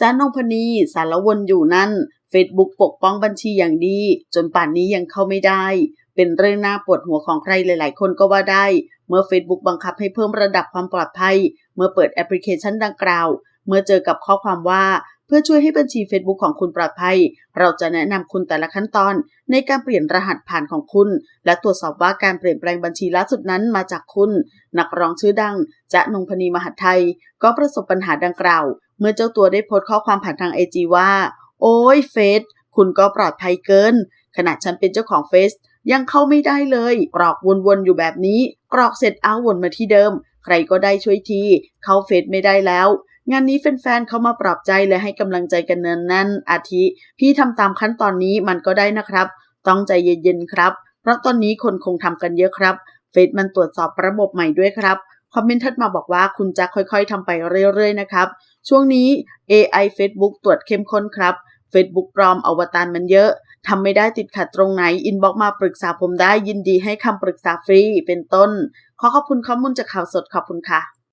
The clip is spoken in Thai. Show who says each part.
Speaker 1: จ้านงพนีสารวนอยู่นั่น Facebook ปกป้องบัญชีอย่างดี จนป่านนี้ยังเข้าไม่ได้ เป็นเรื่องน่าปวดหัวของใครหลาย ๆ คนก็ว่าได้ เมื่อ Facebook บังคับให้เพิ่มระดับความปลอดภัย เมื่อเปิดแอปพลิเคชันดังกล่าว เมื่อเจอกับข้อความว่าเพื่อช่วยให้บัญชี Facebook ของคุณปลอดภัย เราจะแนะนำคุณแต่ละขั้นตอน ในการเปลี่ยนรหัสผ่านของคุณ และตรวจสอบว่าการเปลี่ยนแปลงบัญชีล่าสุดนั้นมาจากคุณ นักร้องชื่อดัง จะนงพนีมหาไทย ก็ประสบปัญหาดังกล่าว เมื่อเจ้าตัวได้โพสต์ข้อความผ่านทางไอจีว่า โอ้ยเฟซคุณก็ปลอดภัยเกิน ขณะฉันเป็นเจ้าของเฟซยังเข้าไม่ได้เลย กรอกวนๆอยู่แบบนี้ กรอกเสร็จเอาวนมาที่เดิม ใครก็ได้ช่วยที เข้าเฟซไม่ได้แล้ว งานนี้แฟนๆเขามาปลอบใจและให้กำลังใจกันเนินแน่น อาทิ พี่ทำตามขั้นตอนนี้มันก็ได้นะครับ ต้องใจเย็นๆครับ เพราะตอนนี้คนคงทำกันเยอะครับ เฟซมันตรวจสอบระบบใหม่ด้วยครับ คอมเมนต์ทัดมาบอกว่าคุณจะค่อยๆทำไปเรื่อยๆนะครับ ช่วงนี้ AI Facebook ตรวจเข้มข้นครับ Facebook ปลอมอวตารมันเยอะทำไม่ได้ติดขัดตรงไหน อินบ็อกมาปรึกษาผมได้ยินดีให้คำปรึกษาฟรีเป็นต้น ขอขอบคุณข้อมูลจากข่าวสดขอบคุณค่ะ